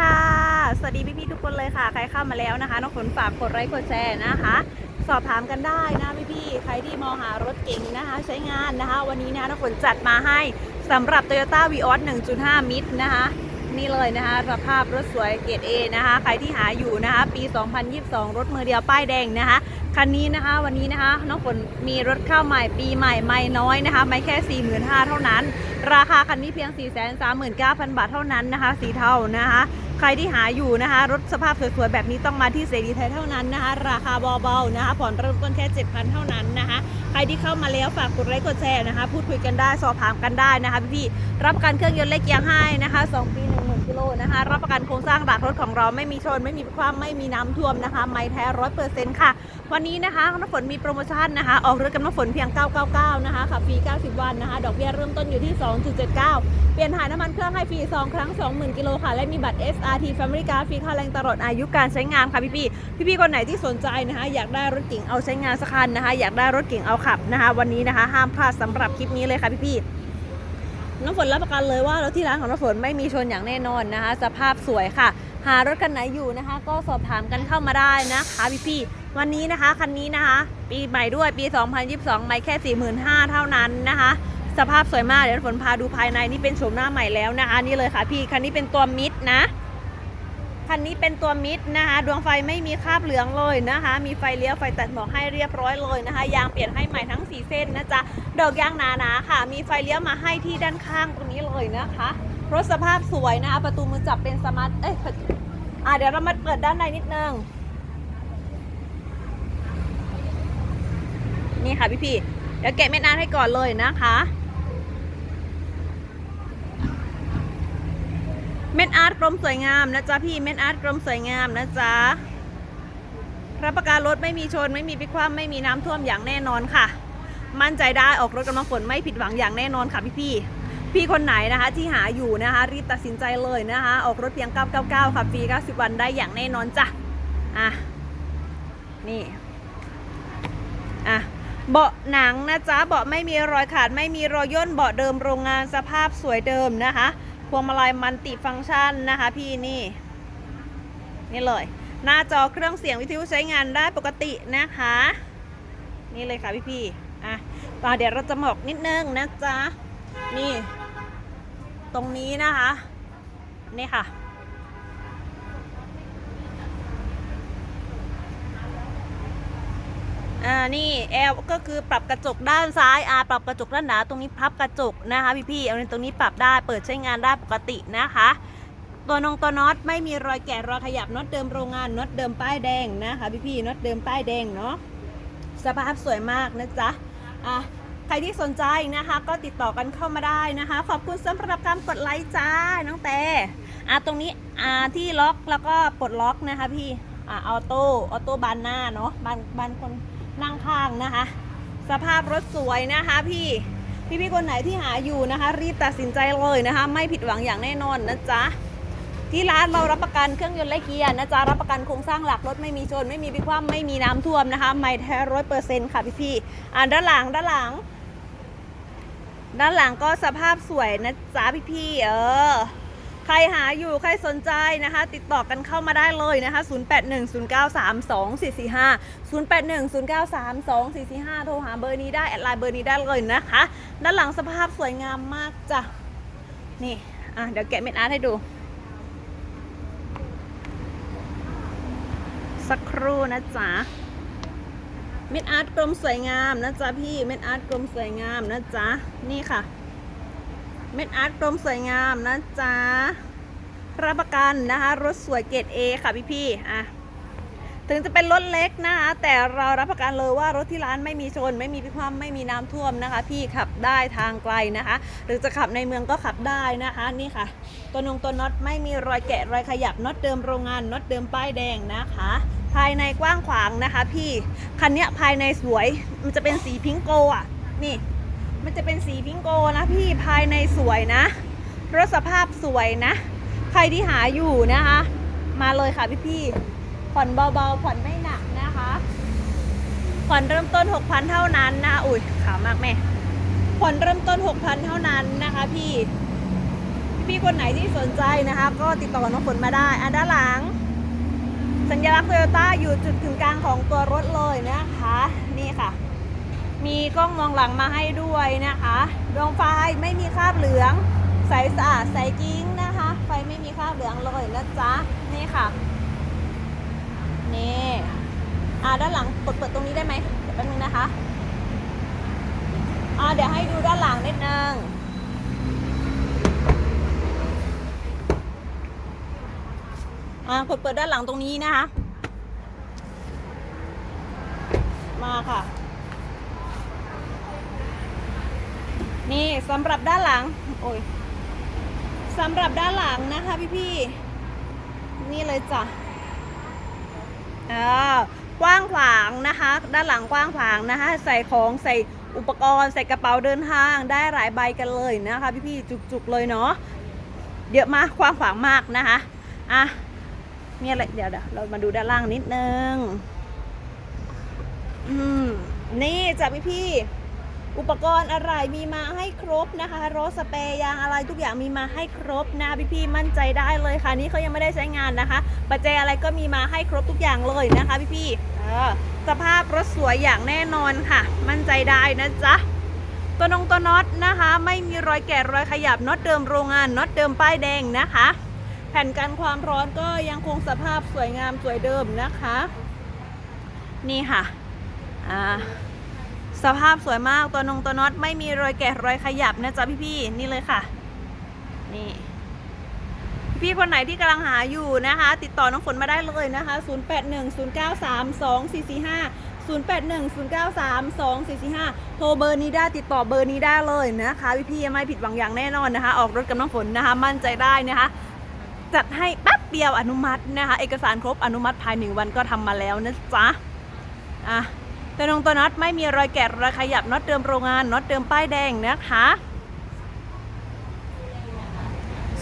ค่ะ สวัสดีพี่ๆทุกคนเลยค่ะ ใครเข้ามาแล้วนะคะน้องฝนฝากกดไลค์กดแชร์นะคะ สอบถามกันได้นะพี่ๆใครที่มองหารถเก๋งนะคะ ใช้งานนะคะ วันนี้นะคะน้องฝนจัดมาให้สำหรับ Toyota v ีออส1.5 มิตรนะคะ นี่เลยนะคะสภาพรถสวยเกรด A นะคะใครที่หาอยู่นะคะปี 2022 รถมือเดียวป้ายแดงนะคะคันนี้นะคะวันนี้นะคะน้องฝนมีรถเข้าใหม่ปีใหม่ไม่น้อยนะคะ ไม่แค่ 45,000 เท่านั้น ราคาคันนี้เพียง 439,000 บาทเท่านั้นนะคะ สีเทานะคะ ใครที่หาอยู่นะคะ รถสภาพสวยๆแบบนี้ต้องมาที่เสรีไทยเท่านั้นนะคะ ราคาเบาๆนะคะผ่อนเริ่มต้นแค่ 7,000 เท่านั้นนะคะ ใครที่เข้ามาแล้วฝากกดไลค์กดแชร์นะคะ พูดคุยกันได้สอบถามกันได้นะคะพี่ๆรับกันเครื่องยนต์เล็กยางให้นะคะ 2 ปี1 กิโลนะคะ รับประกันโครงสร้างหลักรถของเราไม่มีชน ไม่มีความไม่มีน้ำท่วมนะคะ ไม่แท้ร้อยเปอร์เซ็นต์ค่ะ วันนี้นะคะน้ำฝนมีโปรโมชั่นนะคะ ออกรถกับน้ำฝนเพียง 999 นะคะขับฟรี 90 วันนะคะ ดอกเบี้ยเริ่มต้นอยู่ที่ 2.79 เปลี่ยนถ่ายน้ำมันเครื่องให้ฟรี 2 ครั้ง 20,000 กิโลค่ะ และมีบัตร SRT Family Car ฟรีค่าแรงตลอดอายุการใช้งานค่ะพี่ๆพี่ๆคนไหนที่สนใจนะคะ อยากได้รถเก๋งเอาใช้งานสักคันนะคะ อยากได้รถเก๋งเอาขับนะคะ วันนี้นะคะ ห้ามพลาดสำหรับคลิปนี้เลยค่ะพี่ๆ น้ำฝนรับประกันเลยว่า รถที่ร้านของน้ำฝนไม่มีชนอย่างแน่นอนนะคะ สภาพสวยค่ะ หารถคันไหนอยู่นะคะ ก็สอบถามกันเข้ามาได้นะคะพี่ๆวันนี้นะคะคันนี้นะคะ ปีใหม่ด้วยปี 2022 ไม่แค่ 45,000 เท่านั้นนะคะ สภาพสวยมากเดี๋ยวน้ำฝนพาดูภายในนี่เป็นโฉมหน้าใหม่แล้วนะคะ นี่เลยค่ะพี่คันนี้เป็นตัวมิดนะ คันนี้เป็นตัวมิดนะคะ ดวงไฟไม่มีคราบเหลืองเลยนะคะ มีไฟเลี้ยวไฟตัดหมอกให้เรียบร้อยเลยนะคะ ยางเปลี่ยนให้ใหม่ทั้ง 4 เส้นนะจ๊ะ ดอกยางหนาๆค่ะ มีไฟเลี้ยวมาให้ที่ด้านข้างตรงนี้เลยนะคะ รถสภาพสวยนะคะ ประตูมือจับเป็นสมาร์ท เอ้ยอ่าเดี๋ยวเรามาเปิดด้านในนิดนึง นี่ค่ะพี่ๆ เดี๋ยวแกะเม็ดน้ำให้ก่อนเลยนะคะ เม็ดอาร์ตกลมสวยงามนะจ๊ะพี่เม็ดอาร์ตกลมสวยงามนะจ๊ะรับประกันรถไม่มีชนไม่มีพิความไม่มีน้ำท่วมอย่างแน่นอนค่ะ มั่นใจได้ออกรถกำลังฝนไม่ผิดหวังอย่างแน่นอนค่ะพี่พี่ๆพี่คนไหนนะคะที่หาอยู่นะคะรีบตัดสินใจเลยนะคะ ออกรถเพียง 999 ค่ะฟรี90 วันได้อย่างแน่นอนจ้ะอะนี่อะเบาะหนังนะจ๊ะเบาะไม่มีรอยขาดไม่มีรอยย่นเบาะเดิมโรงงานสภาพสวยเดิมนะคะ พวงมาลัยมันติฟังก์ชันนะคะพี่นี่ นี่เลย หน้าจอเครื่องเสียงวิทยุใช้งานได้ปกตินะคะ นี่เลยค่ะพี่พี่อะต่อเดี๋ยวเราจะหมอกนิดนึงนะจ๊ะ นี่ ตรงนี้นะคะ นี่ค่ะ อ่านี่แอลก็คือปรับกระจกด้านซ้ายอาปรับกระจกด้านหนาตรงนี้พับกระจกนะคะพี่พี่ๆเอาในตรงนี้ปรับได้เปิดใช้งานได้ปกตินะคะ ตัวนงตัวน็อตไม่มีรอยแกะรอยขยับน็อตเดิมโรงงานน็อตเดิมป้ายแดงนะคะพี่พี่ๆน็อตเดิมป้ายแดงเนาะสภาพสวยมากนะจ๊ะอะใครที่สนใจนะคะ ก็ติดต่อกันเข้ามาได้นะคะ ขอบคุณสำหรับการกดไลค์จ้าน้องแต่อะตรงนี้อ่าที่ล็อกแล้วก็ปลดล็อกนะคะพี่อ่าออโต้ออโต้บานหน้าเนาะบานบานคน นั่งข้างนะคะ สภาพรถสวยนะคะพี่พี่พี่ๆคนไหนที่หาอยู่นะคะ รีบตัดสินใจเลยนะคะ ไม่ผิดหวังอย่างแน่นอนนะจ๊ะที่ร้านเรารับประกันเครื่องยนต์และเกียร์นะจ๊ะรับประกันโครงสร้างหลักรถไม่มีชน ไม่มีพิความไม่มีน้ำท่วมนะคะ ไม่แท้ร้อยเปอร์เซ็นต์ค่ะพี่พี่ๆอ่าด้านหลังด้านหลัง ด้านหลังก็สภาพสวยนะจ๊ะพี่พี่ๆเออ ใครหาอยู่ใครสนใจนะคะ ติดต่อกันเข้ามาได้เลยนะคะ 0810932445 0810932445 โทรหาเบอร์นี้ได้แอดไลน์เบอร์นี้ได้เลยนะคะ ด้านหลังสภาพสวยงามมากจ้ะ นี่ อะ เดี๋ยวแกะเม็ดอาร์ตให้ดู สักครู่นะจ๊ะ เม็ดอาร์ตกลมสวยงามนะจ๊ะพี่ เม็ดอาร์ตกลมสวยงามนะจ๊ะ นี่ค่ะ เม็ดอาร์ตกลมสวยงามนะจ๊ะรับประกันนะคะ รถสวยเกรด A ค่ะพี่พี่ๆอะถึงจะเป็นรถเล็กนะคะแต่เรารับประกันเลยว่ารถที่ร้านไม่มีชน ไม่มีพิความไม่มีน้ำท่วมนะคะ พี่ขับได้ทางไกลนะคะ หรือจะขับในเมืองก็ขับได้นะคะนี่ค่ะ ตัวนงตัวน็อตไม่มีรอยแกะรอยขยับน็อตเดิมโรงงานน็อตเดิมป้ายแดงนะคะ ภายในกว้างขวางนะคะ พี่คันเนี้ยภายในสวยมันจะเป็นสีพิงโกอะนี่ มันจะเป็นสีพิงโกนะพี่ภายในสวยนะรถสภาพสวยนะ ใครที่หาอยู่นะคะ มาเลยค่ะพี่พี่ผ่อนเบาๆผ่อนไม่หนักนะคะผ่อนเริ่มต้น 6,000 เท่านั้นนะอุ้ยขาวมากแม่ผ่อนเริ่มต้น 6,000 เท่านั้นนะคะพี่พพี่คนไหนที่สนใจนะคะ ก็ติดต่อน้องฝนมาได้อะด้านหลัง สัญลักษณ์โตโยต้าอยู่จุดถึงกลางของตัวรถเลยนะคะ นี่ค่ะ มีกล้องมองหลังมาให้ด้วยนะคะดวงไฟไม่มีคราบเหลืองใสสะอาดใสจริงนะคะ ไฟไม่มีคราบเหลืองเลยนะจ๊ะนี่ค่ะนี่อ่าด้านหลังกดเปิดตรงนี้ได้ไหมเดี๋ยวแป๊บนึงนะคะอ่าเดี๋ยวให้ดูด้านหลังนิดนึงอ่ากดเปิดด้านหลังตรงนี้นะคะ มาค่ะ นี่สำหรับด้านหลัง โอ้ยสำหรับด้านหลังนะคะพี่พี่ๆ นี่เลยจ้ะอ่ากว้างขวางนะคะ ด้านหลังกว้างขวางนะคะ ใส่ของใส่อุปกรณ์ใส่กระเป๋าเดินทางได้หลายใบกันเลยนะคะ พี่พี่ๆจุกๆเลยเนาะเยอะมากกว้างขวางมากนะคะอะมีอะไรเดี๋ยวเดี๋ยวเรามาดูด้านล่างนิดนึง อืม นี่จ้ะพี่พี่ อุปกรณ์อะไรมีมาให้ครบนะคะรถสเปรย์ยางอะไรทุกอย่างมีมาให้ครบนะพี่พี่ๆมั่นใจได้เลยค่ะนี่เขายังไม่ได้ใช้งานนะคะปัจจัยอะไรก็มีมาให้ครบทุกอย่างเลยนะคะพี่พี่ๆเออสภาพรถสวยอย่างแน่นอนค่ะ มั่นใจได้นะจ๊ะตัวนงตัวน็อตนะคะ ไม่มีรอยแกะรอยขยับน็อตเดิมโรงงานน็อตเดิมป้ายแดงนะคะ แผ่นกันความร้อนก็ยังคงสภาพสวยงามสวยเดิมนะคะ นี่ค่ะอ่า สภาพสวยมากตัวนงตัวน็อตไม่มีรอยแกะรอยขยับนะจ๊ะพี่ๆนี่เลยค่ะ นี่ พี่คนไหนที่กำลังหาอยู่นะคะ ติดต่อน้องฝนมาได้เลยนะคะ 0810932445 0810932445 โทรเบอร์นี้ได้ติดต่อเบอร์นี้ได้เลยนะคะ พี่ๆไม่ผิดหวังอย่างแน่นอนนะคะ ออกรถกับน้องฝนนะคะ มั่นใจได้นะคะ จัดให้แป๊บเดียวอนุมัตินะคะ เอกสารครบอนุมัติภายหนึ่งวันก็ทำมาแล้วนะจ๊ะอะ ตัวนงตัวน็อตไม่มีรอยแกะรอยขยับน็อตเดิมโรงงานน็อตเดิมป้ายแดงนะคะ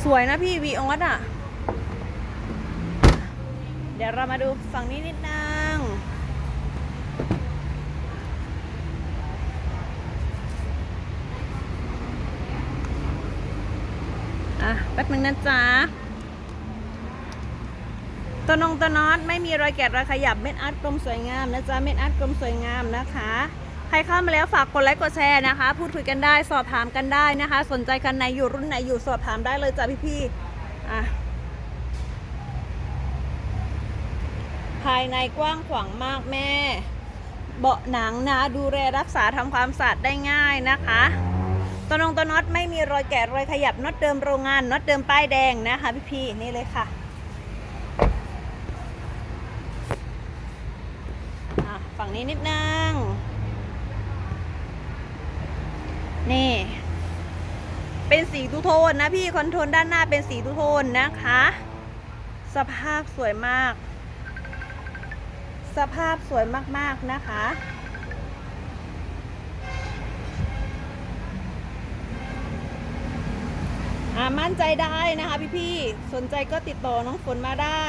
สวยนะพี่วีออสอะ เดี๋ยวเรามาดูฝั่งนี้นิดนึงอะแป๊บนึงนะจ๊ะ ตัวนงตัวนอตไม่มีรอยแกะรอยขยับเม็ดอัดกลมสวยงามนะจ๊ะเม็ดอัดกลมสวยงามนะคะ ใครเข้ามาแล้วฝากกดไลค์กดแชร์นะคะ พูดคุยกันได้สอบถามกันได้นะคะ สนใจคันไหนอยู่รุ่นไหนอยู่สอบถามได้เลยจ้ะพี่ๆอะภายในกว้างขวางมากแม่ เบาะหนังนะ ดูแลรักษาทำความสะอาดได้ง่ายนะคะตัวนงตัวน็อตไม่มีรอยแกะรอยขยับน็อตเดิมโรงงานน็อตเดิมป้ายแดงนะคะพี่ๆนี่เลยค่ะ อะ ฝั่งนี้นิดนึง นี่ เป็นสีทูโทนนะพี่คอนโทรลด้านหน้าเป็นสีทูโทนนะคะ สภาพสวยมาก สภาพสวยมากๆนะคะมั่นใจได้นะคะพี่ๆ สนใจก็ติดต่อน้องฝนมาได้